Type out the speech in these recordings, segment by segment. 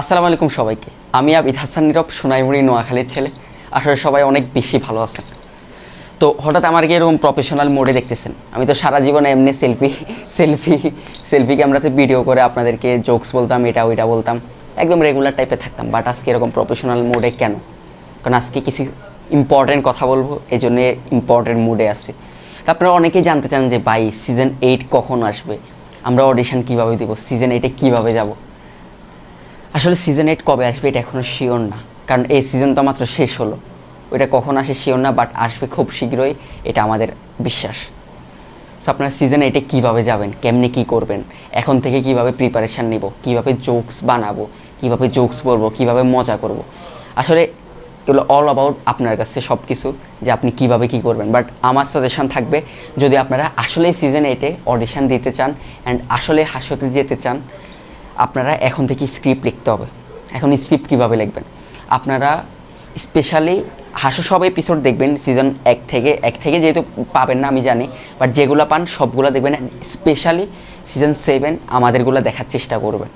আসসালামু আলাইকুম সবাইকে। আমি আবিদ হাসান নীরব, সোনাইমুড়ি, নোয়াখালীর ছেলে। আসলে সবাই অনেক বেশি ভালো আছেন। তো হঠাৎ আমার কি এরকম প্রফেশনাল মোডে দেখতেছেন? আমি তো সারা জীবনে এমনি সেলফি সেলফি সেলফি ক্যামেরাতে ভিডিও করে আপনাদেরকে জোকস বলতাম, এটা ওইটা বলতাম। একদম রেগুলার টাইপে থাকতাম। বাট আজকে এরকম প্রফেশনাল মোডে কেন? কারণ আজকে কিছু ইম্পর্টেন্ট কথা বলব এই জন্য ইম্পর্টেন্ট মুডে আছে। তো আপনারা অনেকেই জানতে চান যে, ভাই সিজন এইট কখন আসবে? আমরা অডিশন কীভাবে দিব? সিজন এইটে কীভাবে যাব? আসলে সিজন এইট কবে আসবে এটা এখনও শিওর না। কারণ এই সিজন তো মাত্র শেষ হলো। ওইটা কখন আসে শিওর না বাট আসবে খুব শীঘ্রই, এটা আমাদের বিশ্বাস। সো আপনারা সিজন এইটে কীভাবে যাবেন, কেমনে কী করবেন, এখন থেকে কীভাবে প্রিপারেশান নিব, কীভাবে জোকস বানাবো, কীভাবে জোকস বলব, কীভাবে মজা করব। আসলে এগুলো অল অ্যাবাউট আপনার কাছে সব কিছু যে আপনি কীভাবে কি করবেন। বাট আমার সাজেশন থাকবে, যদি আপনারা আসলে সিজন এইটে অডিশান দিতে চান অ্যান্ড আসলে হাসতে যেতে চান আপনারা এখন থেকে স্ক্রিপ্ট লিখতে হবে। এখন স্ক্রিপ্ট কীভাবে লিখবেন? আপনারা স্পেশালি হাসো সব এপিসোড দেখবেন সিজন এক থেকে এক থেকে যেহেতু পাবেন না, আমি জানি বাট যেগুলো পান সবগুলো দেখবেন স্পেশালি সিজন সেভেন আমাদেরগুলো দেখার চেষ্টা করবেন।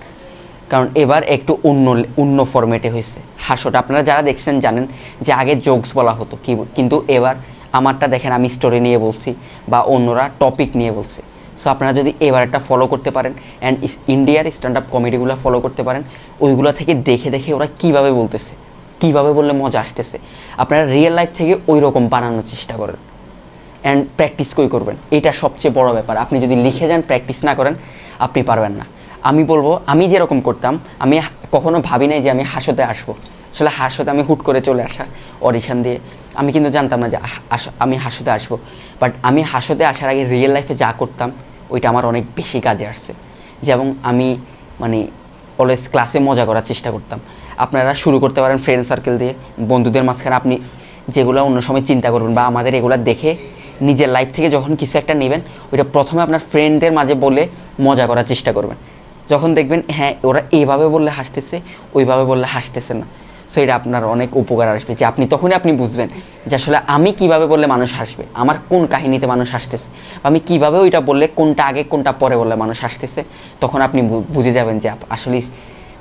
কারণ এবার একটু অন্য অন্য ফরম্যাটে হয়েছে। হাসোটা আপনারা যারা দেখছেন জানেন যে আগে জোকস বলা হতো, কি কিন্তু এবার আমারটা দেখেন, আমি স্টোরি নিয়ে বলছি বা অন্যরা টপিক নিয়ে বলছে। সো আপনারা যদি এবার একটা ফলো করতে পারেন অ্যান্ড ইন্ডিয়ার স্ট্যান্ড আপ কমেডিগুলো ফলো করতে পারেন, ওইগুলো থেকে দেখে দেখে ওরা কীভাবে বলতেছে, কীভাবে বললে মজা আসতেছে, আপনারা রিয়েল লাইফ থেকে ওই রকম বানানোর চেষ্টা করেন অ্যান্ড প্র্যাকটিস কই করবেন। এটা সবচেয়ে বড় ব্যাপার। আপনি যদি লিখে যান প্র্যাকটিস না করেন, আপনি পারবেন না। আমি বলব, আমি যেরকম করতাম, আমি কখনো ভাবি নাই যে আমি হাসতে আসব। আসলে হাসতে আমি হুট করে চলে আসা অডিশন দিয়ে। আমি কিন্তু জানতাম না যে আমি হাসতে আসব। বাট আমি হাসতে আসার আগে রিয়েল লাইফে যা করতাম ওইটা আমার অনেক বেশি কাজে আসছে। যেমন আমি মানে অলওয়েজ ক্লাসে মজা করার চেষ্টা করতাম। আপনারা শুরু করতে পারেন ফ্রেন্ড সার্কেল দিয়ে, বন্ধুদের মাঝখানে আপনি যেগুলো অন্য সময় চিন্তা করবেন বা আমাদের এগুলো দেখে নিজের লাইফ থেকে যখন কিছু একটা নেবেন, ওইটা প্রথমে আপনার ফ্রেন্ডদের মাঝে বলে মজা করার চেষ্টা করবেন। যখন দেখবেন হ্যাঁ ওরা এইভাবে বললে হাসতেছে, ওইভাবে বললে হাসতেছে না। সো এটা আপনার অনেক উপকার আসবে যে আপনি, তখনই আপনি বুঝবেন যে আসলে আমি কীভাবে বললে মানুষ হাসবে, আমার কোন কাহিনীতে মানুষ হাসতেছে, আমি কীভাবে ওইটা বললে কোনটা আগে, কোনটা পরে বললে মানুষ হাসতেছে, তখন আপনি বুঝে যাবেন যে আসলে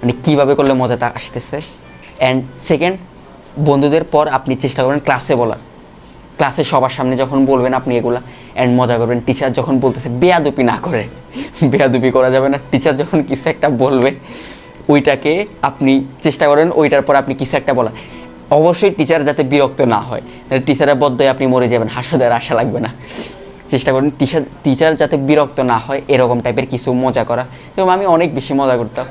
মানে কীভাবে করলে মজাটা আসতেছে। অ্যান্ড সেকেন্ড বন্ধুদের পর আপনি চেষ্টা করবেন ক্লাসে বলার। ক্লাসে সবার সামনে যখন বলবেন আপনি এগুলা অ্যান্ড মজা করবেন। টিচার যখন বলতেছে, বেয়াদুপি না করে, বেয়াদুপি করা যাবে না। টিচার যখন কিছু একটা বলবে ওইটাকে আপনি চেষ্টা করেন, ওইটার পর আপনি কিছু একটা বলার। অবশ্যই টিচার যাতে বিরক্ত না হয়। টিচারের বদ্ধয় আপনি মরে যাবেন, হাসদের আশা লাগবে না। চেষ্টা করেন টিচার টিচার যাতে বিরক্ত না হয়, এরকম টাইপের কিছু মজা করা। এবং আমি অনেক বেশি মজা করতাম।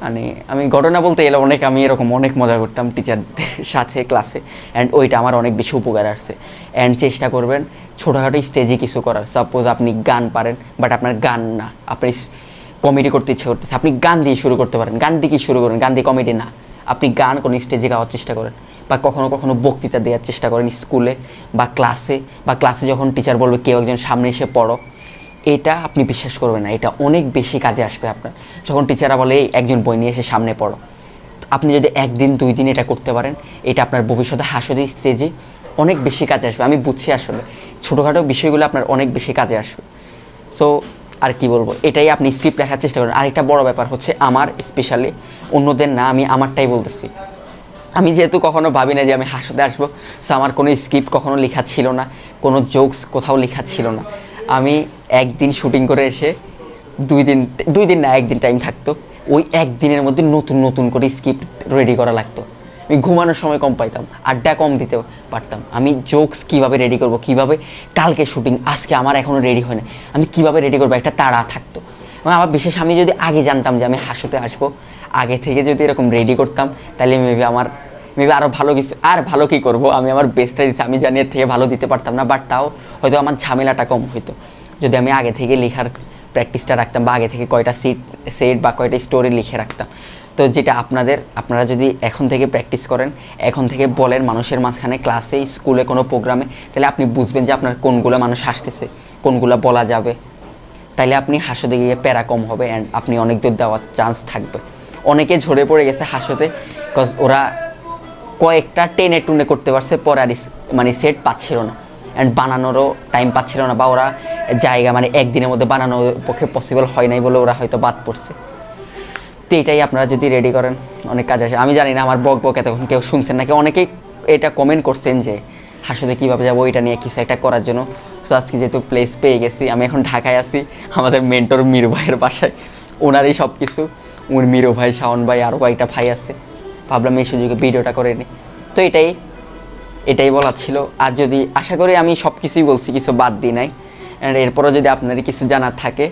মানে আমি ঘটনা বলতে এলে অনেক, আমি এরকম অনেক মজা করতাম টিচারদের সাথে ক্লাসে অ্যান্ড ওইটা আমার অনেক বেশি উপকার আসছে। অ্যান্ড চেষ্টা করবেন, ছোটোখাটো স্টেজে কিছু করার। সাপোজ আপনি গান পারেন বাট আপনার গান না। আপনি কমেডি করতে ইচ্ছে করতেছে। আপনি গান দিয়ে শুরু করতে পারেন। গান দিয়ে কি শুরু করেন? গান দিয়ে কমেডি না। আপনি গান কোনো স্টেজে গাওয়ার চেষ্টা করেন বা কখনো কখনো বক্তৃতা দেওয়ার চেষ্টা করেন স্কুলে বা ক্লাসে বা ক্লাসে যখন টিচার বলবে কেউ একজন সামনে এসে পড়ো। এটা আপনি বিশ্বাস করবেন না। এটা অনেক বেশি কাজে আসবে আপনার। যখন টিচাররা বলে "এই, একজন বই নিয়ে এসে সামনে পড়ো। আপনি যদি একদিন দুই দিন এটা করতে পারেন এটা আপনার ভবিষ্যতে হাসদি স্টেজে অনেক বেশি কাজে আসবে। আমি বুঝছি আসলে। ছোটোখাটো বিষয়গুলো আপনার অনেক বেশি কাজে আসবে। সো আর কি বলব, এটাই আপনি স্ক্রিপ্ট লেখার চেষ্টা করেন। আরেকটা বড় ব্যাপার হচ্ছে আমার স্পেশালি অন্যদের না আমি আমারটাই বলতেছি। আমি যেহেতু কখনো ভাবি না যে আমি হাসতে আসব সো আমার কোনো স্ক্রিপ্ট কখনো লেখা ছিল না, কোনো জোকস কোথাও লেখা ছিল না। আমি একদিন শুটিং করে এসে দুই দিন দুই দিন না, একদিন টাইম থাকতো, ওই একদিনের মধ্যে নতুন নতুন করে স্ক্রিপ্ট রেডি করা লাগতো। আমি ঘুমানোর সময় কম পাইতাম, আড্ডা কম দিতে পারতাম। আমি জোকস কীভাবে রেডি করব, কীভাবে? কালকে শুটিং আজকে আমার এখনও রেডি হয় না আমি কীভাবে রেডি করব? একটা তাড়া থাকতো। এবং আমার বিশেষ আমি যদি আগে জানতাম যে আমি হাসতে আসব আগে থেকে যদি এরকম রেডি করতাম, তাহলে মেবি আমার মেবি আরও ভালো কিছু, আর ভালো কী করব? আমি আমার বেস্টটা দিচ্ছি আমি জানি এর থেকে ভালো দিতে পারতাম না বাট তাও হয়তো আমার ঝামেলাটা কম হইতো। যদি আমি আগে থেকে লেখার প্র্যাকটিসটা রাখতাম বা আগে থেকে কয়টা সিট সেট বা কয়টা স্টোরি লিখে রাখতাম। তো যেটা আপনাদের, আপনারা যদি এখন থেকে প্র্যাকটিস করেন, এখন থেকে বলেন মানুষের মাঝখানে ক্লাসে স্কুলে কোনো প্রোগ্রামে তাহলে আপনি বুঝবেন যে আপনার কোনগুলো মানুষ হাসতেছে, কোনগুলো বলা যাবে। তাইলে আপনি হাসতে গিয়ে প্যারা কম হবে অ্যান্ড আপনি অনেক দূর দেওয়ার চান্স থাকবে। অনেকে ঝরে পড়ে গেছে হাসতে বিকজ ওরা কয়েকটা টেনে টুনে করতে পারছে পরে আর মানে সেট পাচ্ছিল না। অ্যান্ড বানানোরও টাইম পাচ্ছিল না বা ওরা জায়গা মানে একদিনের মধ্যে বানানোর পক্ষে পসিবল হয় নাই বলে ওরা হয়তো বাদ পড়ছে। তো এটাই আপনারা যদি রেডি করেন, অনেক কাজ আছে। আমি জানি না আমার বক বক এতক্ষণ কেউ শুনছেন নাকি? অনেকেই এটা কমেন্ট করছেন যে হাসুতে কীভাবে যাব? এটা নিয়ে কিছু একটা করার জন্য। সো আজকে যেহেতু প্লেস পেয়ে গেছি, আমি এখন ঢাকায় আছি, আমাদের মেন্টর মিরু ভাইয়ের বাসায়। ওনারই সব কিছু ওর মিরু ভাই, শাওন ভাই আরও কয়েকটা ভাই আছে। ভাবলাম এই সুযোগে ভিডিওটা করে নিই তো এটাই এটাই বলার ছিল। আর যদি, আশা করি আমি সব কিছুই বলছি, কিছু বাদ দিই নাই। অ্যান্ড এরপরও যদি আপনার কিছু জানার থাকে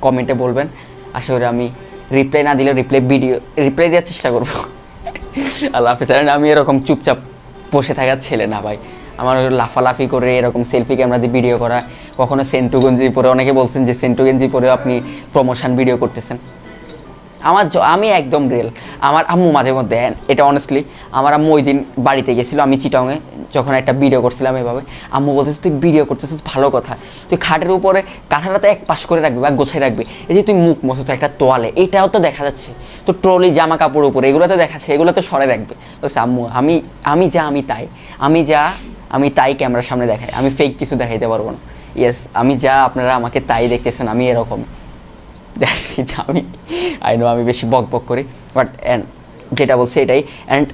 কমেন্টে বলবেন। আশা করি আমি রিপ্লাই না দিলে রিপ্লাই ভিডিও রিপ্লাই দেওয়ার চেষ্টা করব। আল্লাহ হাফিজ। আর আমি এরকম চুপচাপ বসে থাকার ছেলে না ভাই। আমার লাফালাফি করে, এরকম সেলফি ক্যামেরা দিয়ে ভিডিও করা, কখনো সেন্টু গঞ্জি পরে, অনেকে বলছেন যে সেন্টু গঞ্জি পরেও আপনি প্রমোশন ভিডিও করতেছেন। আমার আমি একদম রিয়েল আমার আম্মু মাঝে মধ্যে, এটা অনেস্টলি আমার আম্মু ওই দিন বাড়িতে গেছিল, আমি চিটংয়ে যখন একটা ভিডিও করছিলাম এভাবে। আম্মু বলতেছে, তুই ভিডিও করতেছিস, ভালো কথা। তুই খাটের উপরে কাঁথাটাতে এক পাশ করে রাখবি বা গোছায় রাখবি। এই যে তুই মুখ মশাচ্ছ একটা তোয়ালে, এটাও তো দেখা যাচ্ছে। তো ট্রলি জামা কাপড় উপরে, এগুলো তো দেখাচ্ছে, এগুলো তো সরে রাখবে। বলছে আম্মু, আমি আমি যা, আমি তাই। আমি যা, আমি তাই ক্যামেরার সামনে দেখাই। আমি ফেক কিছু দেখাইতে পারব না। ইয়েস আমি যা, আপনারা আমাকে তাই দেখতেছেন, আমি এরকম দ্যাটস ইট আমি আই নো আমি বেশি বক বক করি বাট অ্যান্ড যেটা বলছি এটাই অ্যান্ড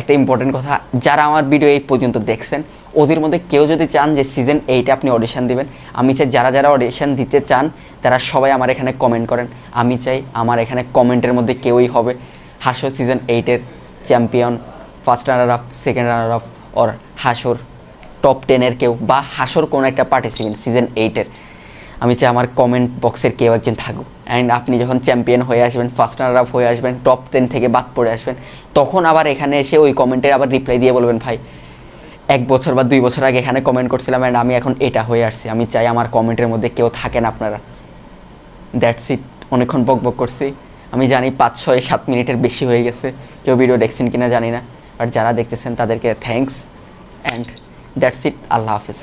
একটা ইম্পর্টেন্ট কথা, যারা আমার ভিডিও এই পর্যন্ত দেখছেন, ওদের মধ্যে কেউ যদি চান যে সিজন এইটে আপনি অডিশন দিবেন, আমি চাই যারা যারা অডিশন দিতে চান, তারা সবাই আমার এখানে কমেন্ট করেন। আমি চাই আমার এখানে কমেন্টের মধ্যে কেউই হবে। হাসো সিজন এইটের champion first runner up second runner up ওর হাসোর টপ টেনের কেউ, বা হাসোর কোনো একটা পার্টিসিপেন্ট সিজন এইটের আমি চাই আমার কমেন্ট বক্সের কেউ একজন থাকুক। অ্যান্ড আপনি যখন চ্যাম্পিয়ন হয়ে আসবেন ফার্স্ট রানার আপ হয়ে আসবেন টপ টেন থেকে বাদ পড়ে আসবেন, তখন আবার এখানে এসে ওই কমেন্টের আবার রিপ্লাই দিয়ে বলবেন, ভাই, এক বছর বা দুই বছর আগে এখানে কমেন্ট করছিলাম অ্যান্ড আমি এখন এটা হয়ে আসছি। আমি চাই আমার কমেন্টের মধ্যে কেউ থাকেন আপনারা। দ্যাটস ইট অনেকক্ষণ বক বক করছি। আমি জানি পাঁচ, ছয়, সাত মিনিটের বেশি হয়ে গেছে। কেউ ভিডিও দেখছেন কিনা জানি না। বাট যারা দেখতেছেন তাদেরকে থ্যাঙ্কস অ্যান্ড দ্যাটস ইট আল্লাহ হাফিজ।